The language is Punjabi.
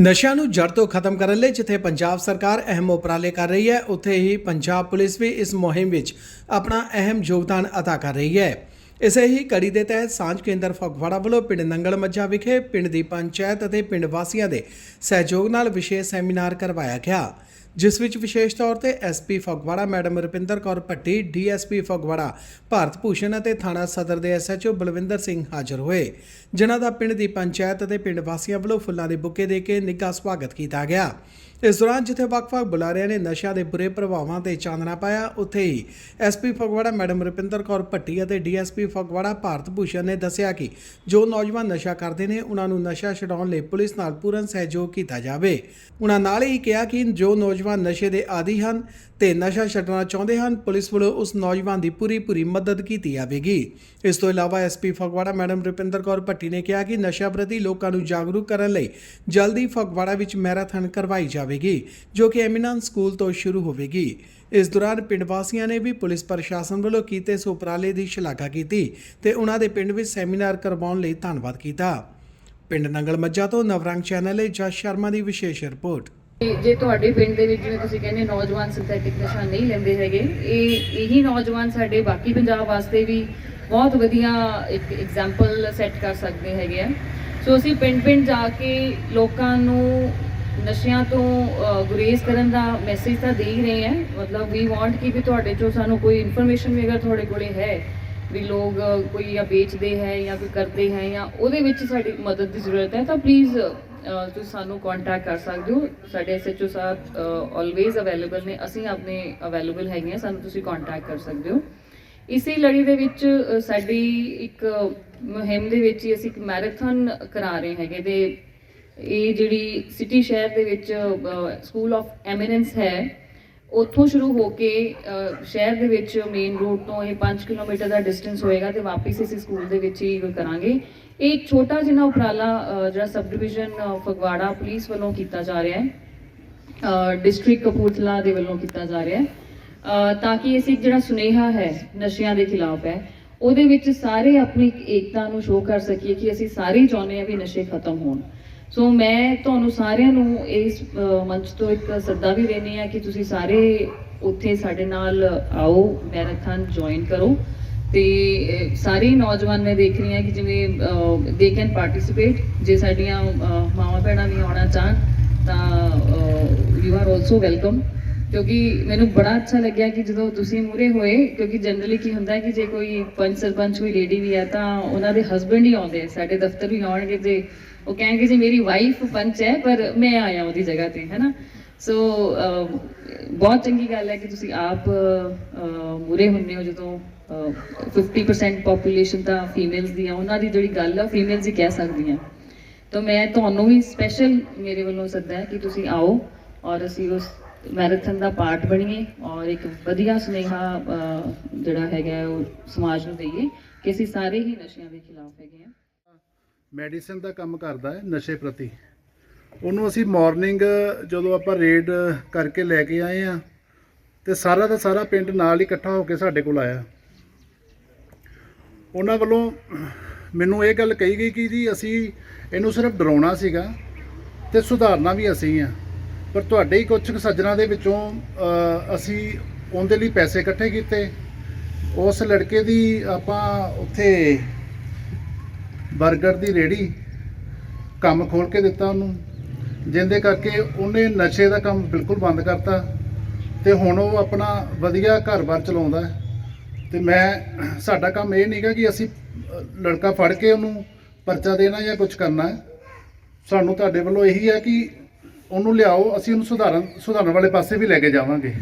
ਨਸ਼ਿਆਂ ਨੂੰ ਜੜ ਤੋਂ ਖਤਮ ਕਰਨ ਲਈ ਜਿੱਥੇ ਪੰਜਾਬ ਸਰਕਾਰ ਅਹਿਮ ਉਪਰਾਲੇ ਕਰ ਰਹੀ ਹੈ, ਉੱਥੇ ਹੀ ਪੰਜਾਬ ਪੁਲਿਸ ਵੀ ਇਸ ਮੁਹਿੰਮ ਵਿੱਚ ਆਪਣਾ ਅਹਿਮ ਯੋਗਦਾਨ ਅਦਾ ਕਰ ਰਹੀ ਹੈ। ਇਸੇ ਹੀ ਕੜੀ ਦੇ ਤਹਿਤ ਸਾਂਝ ਕੇਂਦਰ ਫਗਵਾੜਾ ਵੱਲੋਂ ਪਿੰਡ ਨੰਗਲ ਮੱਝਾ ਵਿਖੇ ਪਿੰਡ ਦੀ ਪੰਚਾਇਤ ਅਤੇ ਪਿੰਡ ਵਾਸੀਆਂ ਦੇ ਸਹਿਯੋਗ ਨਾਲ ਵਿਸ਼ੇਸ਼ ਸੈਮੀਨਾਰ ਕਰਵਾਇਆ ਗਿਆ। ਜਿਸ ਵਿੱਚ ਵਿਸ਼ੇਸ਼ ਤੌਰ ਤੇ SP Phagwara, madam Rupinder Kaur Bhatti DSP Phagwara, Bharat Bhushan ਅਤੇ ਥਾਣਾ ਸਦਰ ਦੇ ਐਸਐਚਓ ਬਲਵਿੰਦਰ ਸਿੰਘ ਹਾਜ਼ਰ ਹੋਏ। ਜਿਨ੍ਹਾਂ ਦਾ ਪਿੰਡ ਦੀ ਪੰਚਾਇਤ ਅਤੇ ਪਿੰਡ ਵਾਸੀਆਂ ਵੱਲੋਂ ਫੁੱਲਾਂ ਦੇ ਬੁੱਕੇ ਦੇ ਕੇ ਨਿੱਘਾ ਸਵਾਗਤ ਕੀਤਾ ਗਿਆ। ਇਸ ਦੌਰਾਨ ਜਿੱਥੇ ਵੱਖ-ਵੱਖ ਬੁਲਾਰਿਆਂ ਨੇ ਨਸ਼ਿਆਂ ਦੇ ਬੁਰੇ ਪ੍ਰਭਾਵਾਂ ਤੇ ਚਾਨਣਾ ਪਾਇਆ, ਉੱਥੇ ਹੀ ਐਸਪੀ ਫਗਵਾੜਾ, ਮੈਡਮ ਰੁਪਿੰਦਰ ਕੌਰ ਭੱਟੀ ਅਤੇ ਡੀਐਸਪੀ ਫਗਵਾੜਾ, ਭਾਰਤ ਭੂਸ਼ਣ ਨੇ ਦੱਸਿਆ ਕਿ ਜੋ ਨੌਜਵਾਨ ਨਸ਼ਾ ਕਰਦੇ ਨੇ, ਉਹਨਾਂ ਨੂੰ ਨਸ਼ਾ ਛਡਾਉਣ ਲਈ ਪੁਲਿਸ ਨਾਲ ਪੂਰਨ ਸਹਿਯੋਗ ਕੀਤਾ ਜਾਵੇ। ਉਹਨਾਂ ਨਾਲ ਹੀ ਕਿਹਾ ਕਿ ਜੋ ਨੌਜਵਾਨ ਨਸ਼ੇ ਦੇ ਆਦੀ ਹਨ ਤੇ ਨਸ਼ਾ ਛੱਡਣਾ ਚਾਹੁੰਦੇ ਹਨ, ਪੁਲਿਸ ਵੱਲੋਂ ਉਸ ਨੌਜਵਾਨ ਦੀ ਪੂਰੀ ਪੂਰੀ ਮਦਦ ਕੀਤੀ ਜਾਵੇਗੀ। ਇਸ ਤੋਂ ਇਲਾਵਾ ਐਸਪੀ ਫਗਵਾੜਾ ਮੈਡਮ ਰੁਪਿੰਦਰ ਕੌਰ ਭੱਟੀ ਨੇ ਕਿਹਾ ਕਿ ਨਸ਼ਾ ਪ੍ਰਤੀ ਲੋਕਾਂ ਨੂੰ ਜਾਗਰੂਕ ਕਰਨ ਲਈ ਜਲਦੀ ਫਗਵਾੜਾ ਵਿੱਚ ਮੈਰਾਥਨ ਕਰਵਾਈ ਜਾਵੇਗੀ, ਜੋ ਕਿ ਐਮੀਨੈਂਸ ਸਕੂਲ ਤੋਂ ਸ਼ੁਰੂ ਹੋਵੇਗੀ। ਇਸ ਦੌਰਾਨ ਪਿੰਡ ਵਾਸੀਆਂ ਨੇ ਵੀ ਪੁਲਿਸ ਪ੍ਰਸ਼ਾਸਨ ਵੱਲੋਂ ਕੀਤੇ ਇਸ ਉਪਰਾਲੇ ਦੀ ਸ਼ਲਾਘਾ ਕੀਤੀ ਤੇ ਉਹਨਾਂ ਦੇ ਪਿੰਡ ਵਿੱਚ ਸੈਮੀਨਾਰ ਕਰਵਾਉਣ ਲਈ ਧੰਨਵਾਦ ਕੀਤਾ। ਪਿੰਡ ਨੰਗਲ ਮੱਜਾ ਤੋਂ ਨਵਰੰਗ ਚੈਨਲ ਲਈ ਜਸ ਸ਼ਰਮਾ ਦੀ ਵਿਸ਼ੇਸ਼ ਰਿਪੋਰਟ। ਜੇ ਤੁਹਾਡੇ ਪਿੰਡ ਦੇ ਵਿੱਚ ਜਿਵੇਂ ਤੁਸੀਂ ਕਹਿੰਦੇ ਨੌਜਵਾਨ ਸਿੰਥੈਟਿਕ ਨਸ਼ਾ ਨਹੀਂ ਲੈਂਦੇ ਹੈਗੇ, ਇਹ ਇਹੀ ਨੌਜਵਾਨ ਸਾਡੇ ਬਾਕੀ ਪੰਜਾਬ ਵਾਸਤੇ ਵੀ ਬਹੁਤ ਵਧੀਆ ਇੱਕ ਐਗਜ਼ਾਮਪਲ ਸੈੱਟ ਕਰ ਸਕਦੇ ਹੈਗੇ ਆ। ਸੋ ਅਸੀਂ ਪਿੰਡ ਪਿੰਡ ਜਾ ਕੇ ਲੋਕਾਂ ਨੂੰ ਨਸ਼ਿਆਂ ਤੋਂ ਗੁਰੇਜ਼ ਕਰਨ ਦਾ ਮੈਸੇਜ ਤਾਂ ਦੇ ਹੀ ਰਹੇ ਹਾਂ ਮਤਲਬ ਵੀ ਵਾਂਟ ਕਿ ਵੀ ਤੁਹਾਡੇ ਚੋਂ ਸਾਨੂੰ ਕੋਈ ਇਨਫੋਰਮੇਸ਼ਨ ਵੀ ਅਗਰ ਤੁਹਾਡੇ ਕੋਲੇ ਹੈ, ਵੀ ਲੋਕ ਕੋਈ ਜਾਂ ਵੇਚਦੇ ਹੈ ਜਾਂ ਕੋਈ ਕਰਦੇ ਹੈ ਜਾਂ ਉਹਦੇ ਵਿੱਚ ਸਾਡੀ ਮਦਦ ਦੀ ਜ਼ਰੂਰਤ ਹੈ, ਤਾਂ ਪਲੀਜ਼ ਤੁਸੀਂ ਸਾਨੂੰ ਕੰਟੈਕਟ ਕਰ ਸਕਦੇ ਹੋ। ਸਾਡੇ ਐਸਐਚਓ ਸਾਹਿਬ ਆਲਵੇਜ਼ ਅਵੇਲੇਬਲ ਨੇ। ਅਸੀਂ ਆਪਣੇ ਅਵੇਲੇਬਲ ਹੈਗੇ ਹਾਂ ਸਾਨੂੰ ਤੁਸੀਂ ਕੰਟੈਕਟ ਕਰ ਸਕਦੇ ਹੋ। ਇਸੇ ਲੜੀ ਦੇ ਵਿੱਚ ਸਾਡੀ ਇੱਕ ਮੁਹਿੰਮ ਦੇ ਵਿੱਚ ਹੀ ਅਸੀਂ ਇੱਕ ਮੈਰਾਥਨ ਕਰਾ ਰਹੇ ਹੈਗੇ ਤੇ ਇਹ ਜਿਹੜੀ ਸਿਟੀ ਸ਼ਹਿਰ ਦੇ ਵਿੱਚ ਸਕੂਲ ਆਫ ਐਮੀਨੈਂਸ ਹੈ, ਉੱਥੋਂ ਸ਼ੁਰੂ ਹੋ ਕੇ ਸ਼ਹਿਰ ਦੇ ਵਿੱਚ ਮੇਨ ਰੋਡ ਤੋਂ ਇਹ 5 ਕਿਲੋਮੀਟਰ ਦਾ ਡਿਸਟੈਂਸ ਹੋਏਗਾ ਤੇ ਵਾਪਸ ਅਸੀਂ ਸਕੂਲ ਦੇ ਵਿੱਚ ਹੀ ਕਰਾਂਗੇ। ਇਹ ਇੱਕ ਛੋਟਾ ਜਿਹਾ ਉਪਰਾਲਾ ਜਿਹੜਾ ਸਬ ਡਿਵੀਜ਼ਨ ਫਗਵਾੜਾ ਪੁਲਿਸ ਵੱਲੋਂ ਕੀਤਾ ਜਾ ਰਿਹਾ ਹੈ। ਡਿਸਟ੍ਰਿਕਟ ਕਪੂਰਥਲਾ ਦੇ ਵੱਲੋਂ ਕੀਤਾ ਜਾ ਰਿਹਾ ਹੈ। ਤਾਂ ਕਿ ਅਸੀਂ ਜਿਹੜਾ ਸੁਨੇਹਾ ਹੈ ਨਸ਼ਿਆਂ ਦੇ ਖਿਲਾਫ ਹੈ, ਉਹਦੇ ਵਿੱਚ ਸਾਰੇ ਆਪਣੀ ਏਕਤਾ ਨੂੰ ਸ਼ੋਅ ਕਰ ਸਕੀਏ ਕਿ ਅਸੀਂ ਸਾਰੇ ਹੀ ਚਾਹੁੰਦੇ ਹਾਂ ਵੀ ਨਸ਼ੇ ਖਤਮ ਹੋਣ। ਸੋ ਮੈਂ ਤੁਹਾਨੂੰ ਸਾਰਿਆਂ ਨੂੰ ਇਸ ਮੰਚ ਤੋਂ ਇੱਕ ਸੱਦਾ ਵੀ ਦੇਣੀ ਆ ਕਿ ਤੁਸੀਂ ਸਾਰੇ ਉੱਥੇ ਸਾਡੇ ਨਾਲ ਆਓ, ਮੈਰਾਥਨ ਜੁਆਇਨ ਕਰੋ। ਤੇ ਸਾਰੇ ਨੌਜਵਾਨ ਮੈਂ ਦੇਖ ਰਹੀ ਹਾਂ ਕਿ ਜਿਵੇਂ ਦੇ ਕੈਨ ਪਾਰਟਿਸਿਪੇਟ ਜੇ ਸਾਡੀਆਂ ਮਾਵਾਂ ਭੈਣਾਂ ਵੀ ਆਉਣਾ ਚਾਹਣ, ਤਾਂ ਯੂ ਆਰ ਆਲਸੋ ਵੈਲਕਮ ਕਿਉਂਕਿ ਮੈਨੂੰ ਬੜਾ ਅੱਛਾ ਲੱਗਿਆ ਕਿ ਜਦੋਂ ਤੁਸੀਂ ਮੂਰੇ ਹੋਏ, ਕਿਉਂਕਿ ਜਨਰਲੀ ਕੀ ਹੁੰਦਾ ਕਿ ਜੇ ਕੋਈ ਪੰਚ ਸਰਪੰਚ, ਕੋਈ ਲੇਡੀ ਵੀ ਹੈ ਤਾਂ ਉਹਨਾਂ ਦੇ ਹਸਬੰਡ ਹੀ ਆਉਂਦੇ ਆ, ਸਾਡੇ ਦਫ਼ਤਰ ਵੀ ਆਉਣਗੇ ਜੇ ਉਹ ਕਹਿਣਗੇ ਜੀ, ਮੇਰੀ ਵਾਈਫ ਪੰਚ ਹੈ, ਪਰ ਮੈਂ ਆਇਆ ਉਹਦੀ ਜਗ੍ਹਾ ਤੇ ਹੈ ਨਾ ਸੋ um, ਬਹੁਤ ਚੰਗੀ ਗੱਲ ਹੈ ਕਿ ਤੁਸੀਂ ਆਪ ਮੂਰੇ ਹੁੰਨੇ ਹੋ ਜਦੋਂ 50% ਪੋਪੂਲੇਸ਼ਨ ਤਾਂ ਫੀਮੇਲਸ ਦੀ ਆ, ਉਹਨਾਂ ਦੀ ਜਿਹੜੀ ਗੱਲ ਆ ਫੀਮੇਲਸ ਹੀ ਕਹਿ ਸਕਦੀਆਂ। ਤਾਂ ਮੈਂ ਤੁਹਾਨੂੰ ਵੀ ਸਪੈਸ਼ਲ ਮੇਰੇ ਵੱਲੋਂ ਸੱਦਾ ਹੈ ਕਿ ਤੁਸੀਂ ਆਓ ਔਰ ਅਸੀਂ ਉਸ ਮੈਰਾਥਨ ਦਾ ਪਾਰਟ ਬਣੀਏ ਔਰ ਇੱਕ ਵਧੀਆ ਸੁਨੇਹਾ ਜਿਹੜਾ ਹੈਗਾ ਉਹ ਸਮਾਜ ਨੂੰ ਦਈਏ ਕਿ ਅਸੀਂ ਸਾਰੇ ਹੀ ਨਸ਼ਿਆਂ ਦੇ ਖਿਲਾਫ ਹੈਗੇ ਹਾਂ। ਮੈਡੀਸਨ ਦਾ ਕੰਮ ਕਰਦਾ ਹੈ ਨਸ਼ੇ ਪ੍ਰਤੀ। ਉਹਨੂੰ ਅਸੀਂ ਮਾਰਨਿੰਗ ਜਦੋਂ ਆਪਾਂ ਰੇਡ ਕਰਕੇ ਲੈ ਕੇ ਆਏ ਆ, ਤੇ ਸਾਰਾ ਦਾ ਸਾਰਾ ਪਿੰਡ ਨਾਲ ਹੀ ਇਕੱਠਾ ਹੋ ਕੇ ਸਾਡੇ ਕੋਲ ਆਇਆ। ਉਹਨਾਂ ਵੱਲੋਂ ਮੈਨੂੰ ਇਹ ਗੱਲ ਕਹੀ ਗਈ ਕਿ ਜੀ ਅਸੀਂ ਇਹਨੂੰ ਸਿਰਫ ਡਰਾਉਣਾ ਸੀਗਾ ਤੇ ਸੁਧਾਰਨਾ ਵੀ ਅਸੀਂ ਆ। ਪਰ ਤੁਹਾਡੇ ਹੀ ਕੁਝ ਕੁ ਸੱਜਣਾ ਦੇ ਵਿੱਚੋਂ ਅਸੀਂ ਉਹਦੇ ਲਈ ਪੈਸੇ ਇਕੱਠੇ ਕੀਤੇ। ਉਸ ਲੜਕੇ ਦੀ ਆਪਾਂ ਉੱਥੇ 버ਗਰ ਦੀ ਰੇੜੀ ਕੰਮ ਖੋਲ ਕੇ ਦਿੱਤਾ ਉਹਨੂੰ। ਜਿੰਦੇ ਕਰਕੇ ਉਹਨੇ ਨਸ਼ੇ ਦਾ ਕੰਮ ਬਿਲਕੁਲ ਬੰਦ ਕਰਤਾ ਤੇ ਹੁਣ ਉਹ ਆਪਣਾ ਵਧੀਆ ਘਰ-ਬਾਰ ਚਲਾਉਂਦਾ ਹੈ। ਤੇ ਮੈਂ, ਸਾਡਾ ਕੰਮ ਇਹ ਨਹੀਂਗਾ ਕਿ ਅਸੀਂ ਲੜਕਾ ਫੜ ਕੇ ਉਹਨੂੰ ਪਰਚਾ ਦੇਣਾ ਜਾਂ ਕੁਝ ਕਰਨਾ ਸਾਨੂੰ ਤੁਹਾਡੇ ਵੱਲੋਂ ਇਹੀ ਹੈ ਕਿ ਉਹਨੂੰ ਲਿਆਓ, ਅਸੀਂ ਉਹਨੂੰ ਸੁਧਾਰਨ ਸੁਧਾਰਨ ਵਾਲੇ ਪਾਸੇ ਵੀ ਲੈ ਕੇ ਜਾਵਾਂਗੇ